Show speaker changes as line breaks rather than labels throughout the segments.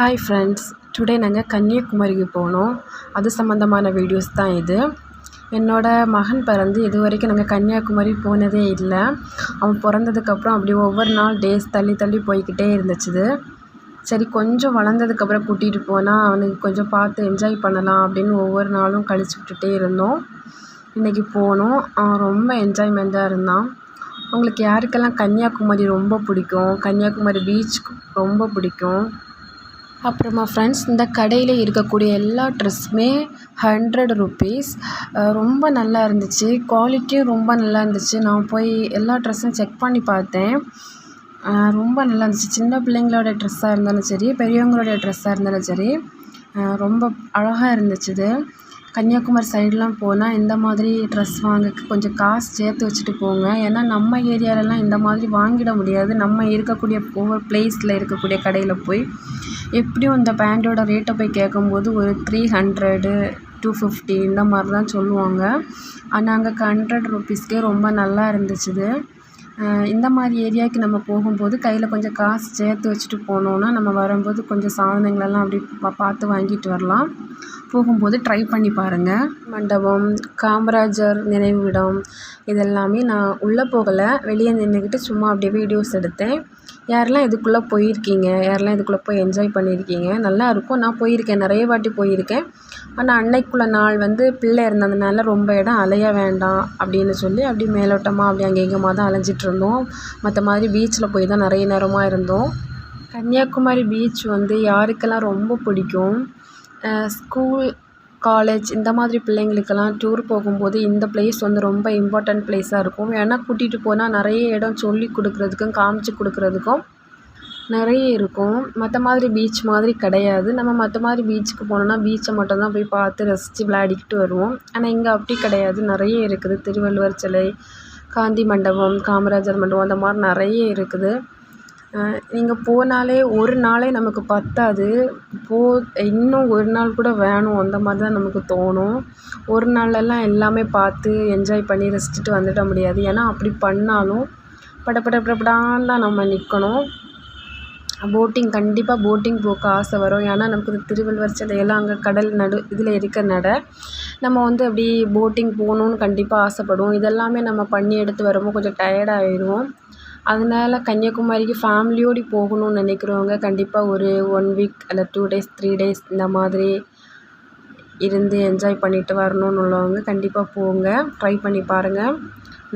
Hi friends today நாங்கள் கன்னியாகுமரிக்கு போனோம். அது சம்மந்தமான வீடியோஸ் தான் இது. என்னோடய மகன் பிறந்து இது வரைக்கும் நாங்கள் கன்னியாகுமரி போனதே இல்லை. அவன் பிறந்ததுக்கப்புறம் அப்படி ஒவ்வொரு நாள் டேஸ் தள்ளி தள்ளி போய்க்கிட்டே இருந்துச்சு சரி கொஞ்சம் வளர்ந்ததுக்கப்புறம் கூட்டிகிட்டு போனால் அவனுக்கு கொஞ்சம் பார்த்து என்ஜாய் பண்ணலாம் அப்படின்னு ஒவ்வொரு நாளும் கழிச்சு விட்டுட்டே இருந்தோம். இன்றைக்கி போனோம். அவன் ரொம்ப என்ஜாய்மெண்ட்டாக இருந்தான். உங்களுக்கு யாருக்கெல்லாம் கன்னியாகுமரி ரொம்ப பிடிக்கும் கன்னியாகுமரி பீச் ரொம்ப பிடிக்கும் அப்புறமா ஃப்ரெண்ட்ஸ் இந்த கடையில் இருக்கக்கூடிய எல்லா ட்ரெஸ்ஸுமே ஹண்ட்ரட் ருப்பீஸ் ரொம்ப நல்லா இருந்துச்சு. குவாலிட்டியும் ரொம்ப நல்லா இருந்துச்சு. நான் போய் எல்லா ட்ரெஸ்ஸும் செக் பண்ணி பார்த்தேன். ரொம்ப நல்லா இருந்துச்சு. சின்ன பிள்ளைங்களோட ட்ரெஸ்ஸாக இருந்தாலும் சரி பெரியவங்களோட ட்ரெஸ்ஸாக இருந்தாலும் சரி ரொம்ப அழகாக இருந்துச்சு இது. கன்னியாகுமரி சைடெலாம் போனால் இந்த மாதிரி ட்ரெஸ் வாங்க கொஞ்சம் காசு சேர்த்து வச்சுட்டு போங்க. ஏன்னா நம்ம ஏரியாலலாம் இந்த மாதிரி வாங்கிட முடியாது. நம்ம இருக்கக்கூடிய ஒவ்வொரு ப்ளேஸில் இருக்கக்கூடிய கடையில் போய் எப்படியும் இந்த பேண்ட்டோட ரேட்டை போய் கேட்கும்போது ஒரு த்ரீ ஹண்ட்ரடு டூ ஃபிஃப்டி இந்த மாதிரி தான் சொல்லுவாங்க. ஆனால் அங்கே ஹண்ட்ரட் ருப்பீஸ்க்கே ரொம்ப நல்லா இருந்துச்சு இந்த மாதிரி ஏரியாவுக்கு நம்ம போகும்போது கையில் கொஞ்சம் காசு சேர்த்து வச்சுட்டு போனோம்னா நம்ம வரும்போது கொஞ்சம் சாதனங்களெல்லாம் அப்படி பார்த்து வாங்கிட்டு வரலாம். போகும்போது ட்ரை பண்ணி பாருங்கள் மண்டபம் காமராஜர் நினைவிடம் இதெல்லாமே நான் உள்ளே போகலை. வெளியே நின்றுக்கிட்டு சும்மா அப்படியே வீடியோஸ் எடுத்தேன். யாரெல்லாம் இதுக்குள்ளே போயிருக்கீங்க? யாரெல்லாம் இதுக்குள்ளே போய் என்ஜாய் பண்ணியிருக்கீங்க? நல்லா இருக்கும். நான் போயிருக்கேன். நிறைய வாட்டி போயிருக்கேன். ஆனால் அன்னைக்குள்ள நாள் வந்து பிள்ளை இருந்ததுனால ரொம்ப இடம் அலைய வேண்டாம் அப்படின்னு சொல்லி அப்படி மேலோட்டமாக அப்படி அங்கே எங்கேயுமா தான் இருந்தோம். மற்ற மாதிரி பீச்சில் போய் தான் நிறைய நேரமாக இருந்தோம். கன்னியாகுமரி பீச் வந்து யாருக்கெல்லாம் ரொம்ப பிடிக்கும்? ஸ்கூல் காலேஜ் இந்த மாதிரி பிள்ளைங்களுக்கெல்லாம் டூர் போகும்போது இந்த ப்ளேஸ் வந்து ரொம்ப இம்பார்ட்டண்ட் ப்ளேஸாக இருக்கும். ஏன்னா கூட்டிகிட்டு போனால் நிறைய இடம் சொல்லி கொடுக்குறதுக்கும் காமிச்சு கொடுக்குறதுக்கும் நிறைய இருக்கும். மற்ற மாதிரி பீச் மாதிரி கிடையாது. நம்ம மற்ற மாதிரி பீச்சுக்கு போனோம்னா பீச்சை மட்டும் தான் போய் பார்த்து ரசித்து விளையாடிக்கிட்டு வருவோம். ஆனால் இங்கே அப்படி கிடையாது. நிறைய இருக்குது. திருவள்ளுவர் சிலை காந்தி மண்டபம் காமராஜர் மண்டபம் அந்த மாதிரி நிறைய இருக்குது. நீங்கள் போனாலே ஒரு நாளே நமக்கு பத்தாது. போ இன்னும் ஒரு நாள் கூட வேணும். அந்த மாதிரி தான் நமக்கு தோணும். ஒரு நாள்லலாம் எல்லாமே பார்த்து என்ஜாய் பண்ணி ரசிச்சுட்டு வந்துட முடியாது. ஏன்னா அப்படி பண்ணாலும் பட தான் நம்ம நிற்கணும் போட்டிங் கண்டிப்பாக போட்டிங் போக ஆசை வரும். ஏன்னா நமக்கு திருவள்ளுவர் சிலையெல்லாம் அங்கே கடல் நடு இதில் இருக்க நட. நம்ம வந்து அப்படி போட்டிங் போகணுன்னு கண்டிப்பாக ஆசைப்படுவோம். இதெல்லாமே நம்ம பண்ணி எடுத்து வரும்போது கொஞ்சம் டயர்ட் ஆயிடுவோம். அதனால கன்னியாகுமரிக்கு ஃபேமிலியோடு போகணும்னு நினைக்கிறவங்க கண்டிப்பாக ஒரு ஒன் வீக் இல்லை டூ டேஸ் த்ரீ டேஸ் இந்த மாதிரி இருந்து என்ஜாய் பண்ணிட்டு வரணும்னு உள்ளவங்க கண்டிப்பாக போங்க. ட்ரை பண்ணி பாருங்கள்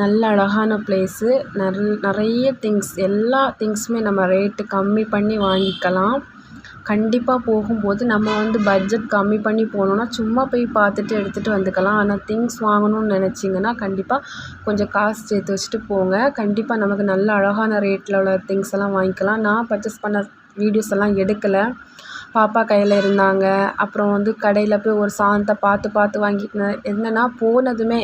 நல்ல அழகான ப்ளேஸு நல் நிறைய திங்ஸ் எல்லா திங்ஸுமே நம்ம ரேட்டு கம்மி பண்ணி வாங்கிக்கலாம். கண்டிப்பாக போகும்போது நம்ம வந்து பட்ஜெட் கம்மி பண்ணி போனோம்னா சும்மா போய் பார்த்துட்டு எடுத்துகிட்டு வந்துக்கலாம். ஆனால் திங்ஸ் வாங்கணும்னு நினச்சிங்கன்னா கண்டிப்பாக கொஞ்சம் காசு சேர்த்து வச்சுட்டு போங்க. கண்டிப்பாக நமக்கு நல்ல அழகான ரேட்டில் உள்ள திங்ஸ் எல்லாம் வாங்கிக்கலாம். நான் பர்ச்சேஸ் பண்ண வீடியோஸ் எல்லாம் எடுக்கலை. பாப்பா கையில் இருந்தாங்க. அப்புறம் வந்து கடையில் போய் ஒரு சாந்தை பார்த்து பார்த்து வாங்கிட்டு என்னென்னா போனதுமே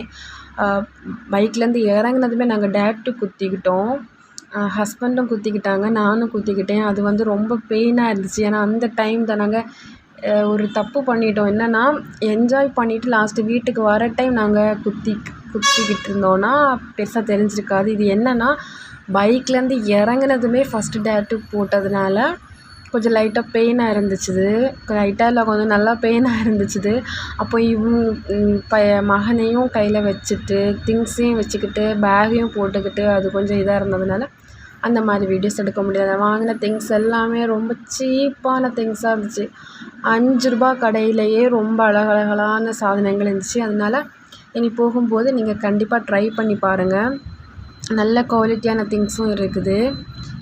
பைக்லேருந்து இறங்குனதுமே நாங்கள் டேரக்ட்டு குத்திக்கிட்டோம். ஹஸ்பண்டும் குத்திக்கிட்டாங்க நானும் குத்திக்கிட்டேன். அது வந்து ரொம்ப பெயினாக இருந்துச்சு. ஏன்னா அந்த டைம் தான் நாங்கள் ஒரு தப்பு பண்ணிட்டோம். என்னென்னா என்ஜாய் பண்ணிவிட்டு லாஸ்ட்டு வீட்டுக்கு வர டைம் நாங்கள் குத்தி குத்திக்கிட்டு இருந்தோன்னா பெருசாக தெரிஞ்சிருக்காது. இது என்னென்னா பைக்லேருந்து இறங்குனதுமே ஃபஸ்ட்டு டேட்டு போட்டதுனால கொஞ்சம் லைட்டாக பெயினாக இருந்துச்சுது. லைட்டாக இல்லை கொஞ்சம் நல்லா பெயினாக இருந்துச்சு அப்போ இவங்க ப மகனையும் கையில் வச்சுட்டு திங்ஸையும் வச்சுக்கிட்டு பேகையும் போட்டுக்கிட்டு அது கொஞ்சம் இதாக இருந்ததுனால அந்த மாதிரி வீடியோஸ் எடுக்க முடியாது. வாங்கின திங்ஸ் எல்லாமே ரொம்ப சீப்பான திங்ஸாக இருந்துச்சு. அஞ்சு ரூபா கடையிலேயே ரொம்ப அழகழகான சாதனங்கள் இருந்துச்சு. அதனால இனி போகும்போது நீங்கள் கண்டிப்பாக ட்ரை பண்ணி பாருங்கள் நல்ல குவாலிட்டியான திங்ஸும் இருக்குது.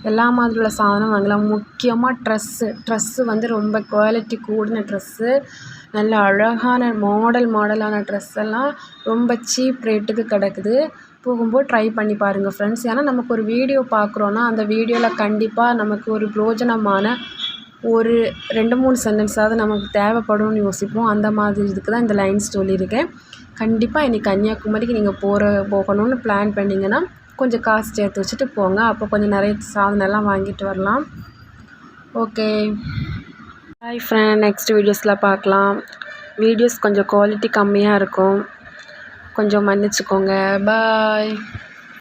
எல்லா மாதிரி உள்ள சாதனம் வாங்கலாம். முக்கியமாக ட்ரெஸ்ஸு ட்ரெஸ்ஸு வந்து ரொம்ப குவாலிட்டி கூடின ட்ரெஸ்ஸு நல்ல அழகான மாடல் மாடலான ட்ரெஸ் எல்லாம் ரொம்ப சீப் ரேட்டுக்கு கிடக்குது. போகும்போது ட்ரை பண்ணி பாருங்கள் ஃப்ரெண்ட்ஸ் ஏன்னா நமக்கு ஒரு வீடியோ பார்க்குறோன்னா அந்த வீடியோவில் கண்டிப்பாக நமக்கு ஒரு பிரோஜனமான ஒரு ரெண்டு மூணு சென்டென்ஸாவது நமக்கு தேவைப்படும்னு யோசிப்போம். அந்த மாதிரி இதுக்கு தான் இந்த லைன்ஸ் சொல்லியிருக்கேன். கண்டிப்பாக இன்றைக்கி கன்னியாகுமரிக்கு நீங்கள் போகிற போகணும்னு பிளான் பண்ணிங்கன்னா கொஞ்சம் காசு சேர்த்து வச்சுட்டு போங்க. அப்போ கொஞ்சம் நிறைய சாதனைலாம் வாங்கிட்டு வரலாம். ஓகே ஹாய் ஃப்ரெண்ட் நெக்ஸ்ட் வீடியோஸில் பார்க்கலாம். வீடியோஸ் கொஞ்சம் குவாலிட்டி கம்மியாக இருக்கும். கொஞ்சம் மன்னிச்சுக்கோங்க. பாய்